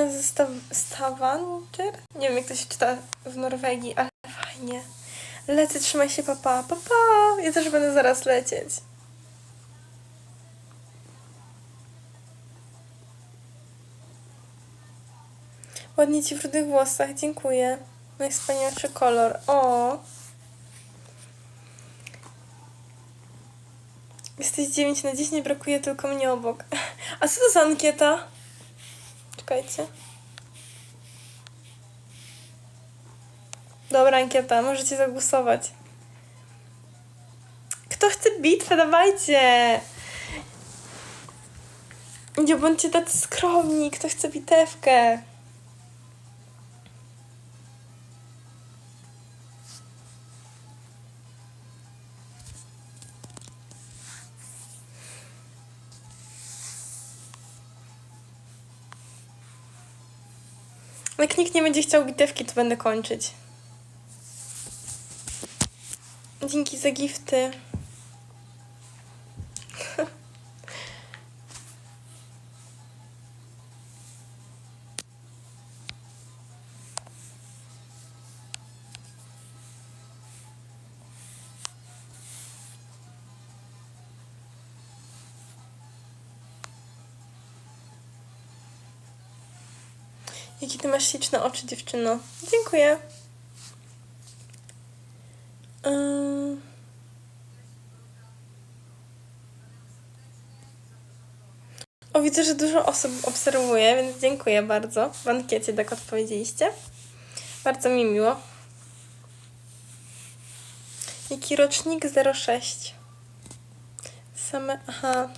ze Stav Stavanger? Nie wiem, jak to się czyta w Norwegii, ale fajnie. Lecę, trzymaj się, papa. Papa! Ja też będę zaraz lecieć. Ładnie ci w rudych włosach, dziękuję. Najwspanialszy kolor. O! Jesteś 9 na 10, brakuje tylko mnie obok. A co to za ankieta? Czekajcie. Dobra, ankieta, możecie zagłosować. Kto chce bitwę? Dawajcie! Nie bądźcie tacy skromni. Kto chce bitewkę? Jak nikt nie będzie chciał bitewki, to będę kończyć. Dzięki za gifty. Jakie ty masz śliczne oczy, dziewczyno. Dziękuję. Ym. O, widzę, że dużo osób obserwuje, więc dziękuję bardzo. W ankiecie tak odpowiedzieliście. Bardzo mi miło. Jaki rocznik? 06. Same, aha.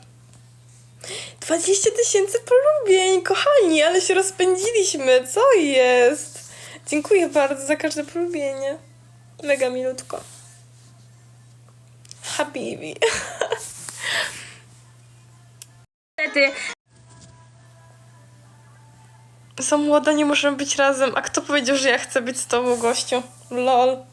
20 tysięcy polubień, kochani, ale się rozpędziliśmy, co jest? Dziękuję bardzo za każde polubienie. Mega milutko. Habibi. Niestety, Za młoda, nie możemy być razem. A kto powiedział, że ja chcę być z tobą, gościu? Lol.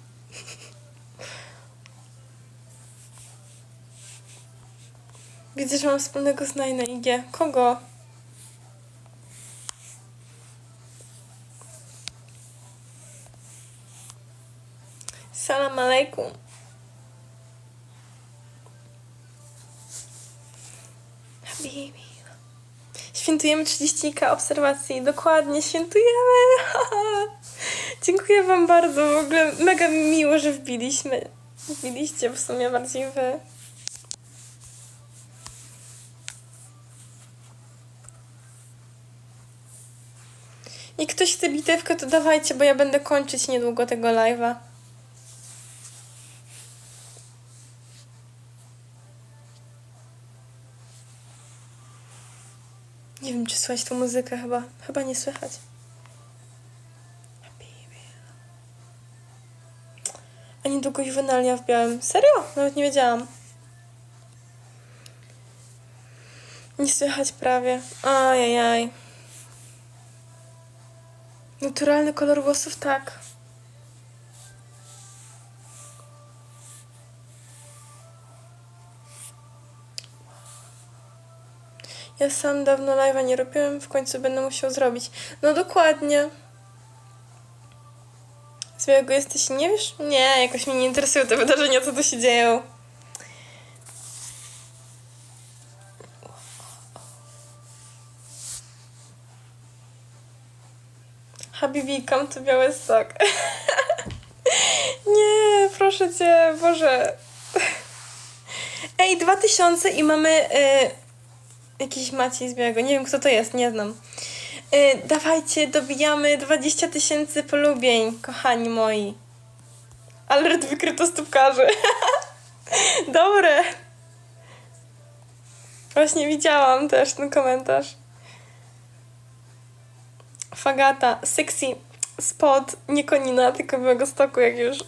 Widzę, że mam wspólnego znaj na IG. Kogo? Salam alaikum. Habibi. Świętujemy 30k obserwacji. Dokładnie, świętujemy. Dziękuję wam bardzo. W ogóle mega mi miło, że wbiliśmy. Wbiliście w sumie bardziej wy. Jak ktoś chce bitewkę, to dawajcie, bo ja będę kończyć niedługo tego live'a. Nie wiem, czy słychać tą muzykę, chyba, chyba nie słychać. A niedługo juwenalia w białym. Serio? Nawet nie wiedziałam. Nie słychać prawie. Ajajaj. Naturalny kolor włosów, tak. Ja sam dawno live'a nie robiłem, w końcu będę musiał zrobić. No dokładnie. Z miłego jesteś, nie wiesz? Nie, jakoś mnie nie interesują te wydarzenia, co tu się dzieją. Habibi, come to Białystok. nie, proszę cię, Boże. Ej, dwa tysiące i mamy y, jakiś Maciej z Białego. Nie wiem, kto to jest, nie znam. Y, dawajcie, dobijamy 20 tysięcy polubień, kochani moi. Alert wykryto stópkarzy. Dobre. Właśnie widziałam też ten komentarz. Fagata, sexy spot, nie konina, tylko byłego stoku, jak już.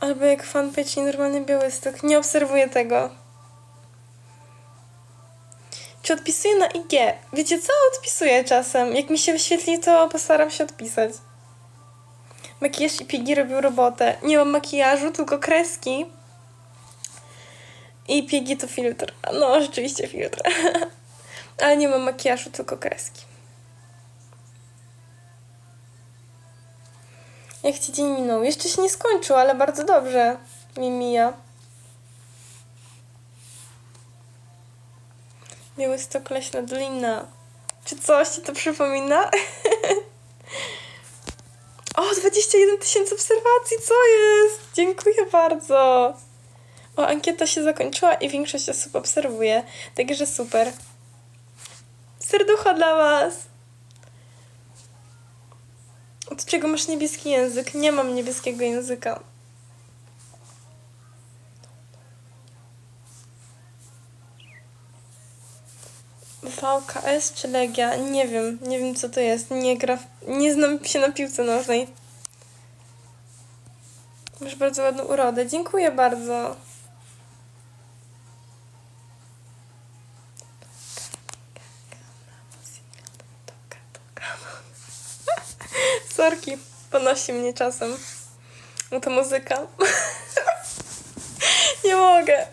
Albo jak fanpage nienormalny Białystok. Nie obserwuję tego. Czy odpisuję na IG? Wiecie co? Odpisuję czasem. Jak mi się wyświetli, to postaram się odpisać. Makijaż i pigi robią robotę. Nie mam makijażu, tylko kreski. I piegi to filtr. No, rzeczywiście filtr. Ale nie mam makijażu, tylko kreski. Jak ci dzień minął? Jeszcze się nie skończył, ale bardzo dobrze mi mija. Białystok, Leśna Dolina. Czy coś ci to przypomina? o, 21 tysięcy obserwacji, co jest? Dziękuję bardzo. O, ankieta się zakończyła i większość osób obserwuje, także super. Serducho dla Was. Od czego masz niebieski język? Nie mam niebieskiego języka. VKS czy Legia? Nie wiem, nie wiem co to jest. Nie gra, nie znam się na piłce nożnej. Masz bardzo ładną urodę. Dziękuję bardzo. Sorki, ponosi mnie czasem. No to muzyka. Nie mogę.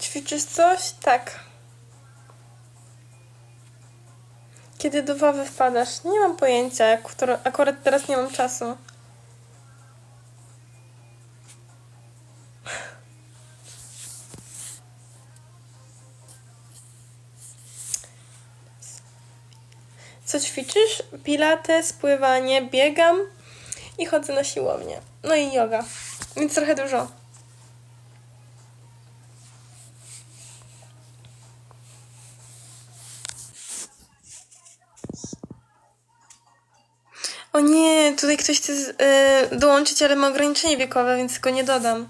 Ćwiczysz coś? Tak. Kiedy do Wawy wpadasz? Nie mam pojęcia, akurat teraz nie mam czasu. Co ćwiczysz? Pilates, pływanie, biegam i chodzę na siłownię. No i yoga. Więc trochę dużo. O nie, tutaj ktoś chce z- y, dołączyć, ale ma ograniczenie wiekowe, więc go nie dodam.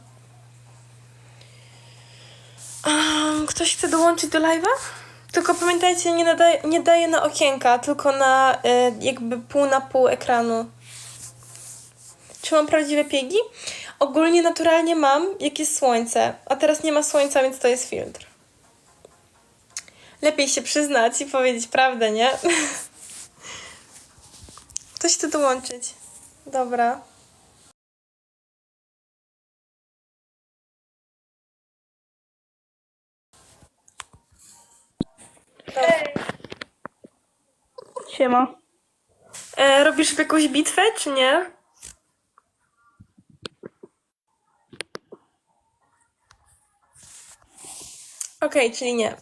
Um, ktoś chce dołączyć do live'a? Tylko pamiętajcie, nie, nadaje, nie daję na okienka, tylko na y, jakby pół na pół ekranu. Czy mam prawdziwe piegi? Ogólnie naturalnie mam, jak jest słońce. A teraz nie ma słońca, więc to jest filtr. Lepiej się przyznać i powiedzieć prawdę, nie? Ktoś chce dołączyć. Dobra. Siema. E, robisz jakąś bitwę, czy nie? Okej, czyli nie.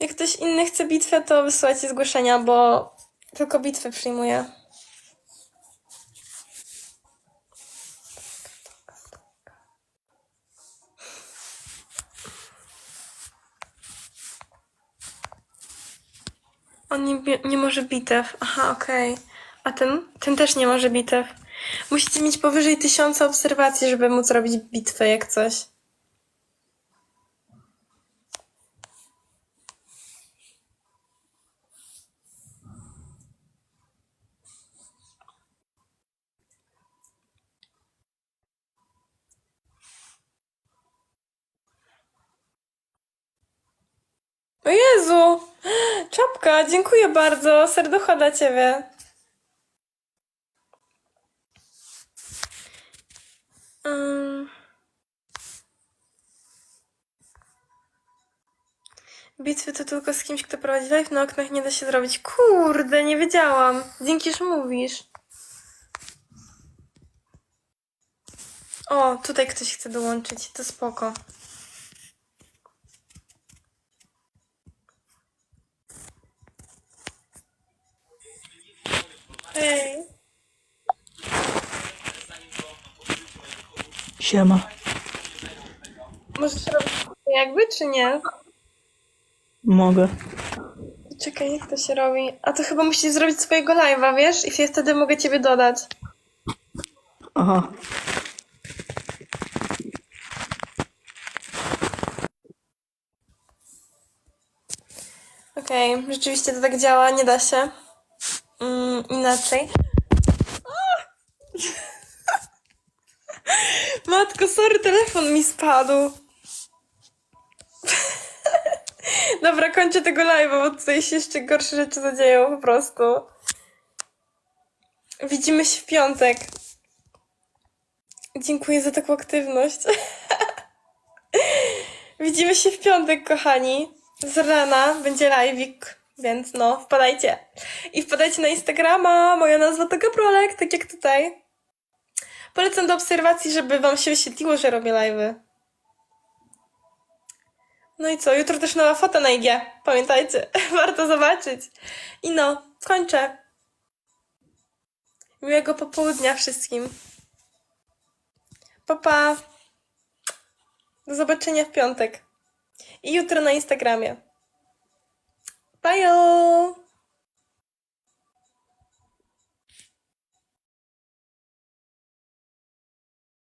Jak ktoś inny chce bitwę, to wysyłajcie zgłoszenia, bo tylko bitwę przyjmuję. On nie, nie może bitew. Aha, okej. A ten? Ten też nie może bitew. Musicie mieć powyżej tysiąca obserwacji, żeby móc robić bitwę jak coś. O Jezu! Czapka, dziękuję bardzo. Serducho dla ciebie. Ym. Bitwy to tylko z kimś, kto prowadzi live na oknach nie da się zrobić. Kurde, nie wiedziałam. Dzięki, że mówisz. O, tutaj ktoś chce dołączyć. To spoko. Hej. Siema. Możesz robić jakby, czy nie? Mogę. Czekaj, jak to się robi? A to chyba musisz zrobić swojego live'a, wiesz? I ja wtedy mogę ciebie dodać. Aha. Okej, rzeczywiście to tak działa, nie da się. Mm, inaczej. Matko, sorry, telefon mi spadł. Dobra, kończę tego live'a, bo tutaj się jeszcze gorsze rzeczy zadzieją po prostu. Widzimy się w piątek. Dziękuję za taką aktywność. Widzimy się w piątek, kochani. Z rana będzie live'ik, więc no, wpadajcie. I wpadajcie na Instagrama, moja nazwa to Gabrolek, tak jak tutaj. Polecam do obserwacji, żeby wam się wyświetliło, że robię live'y. No i co, jutro też nowa fota na IG. Pamiętajcie, warto zobaczyć. I no, kończę. Miłego popołudnia wszystkim. Pa, pa. Do zobaczenia w piątek. I jutro na Instagramie. 拜哟。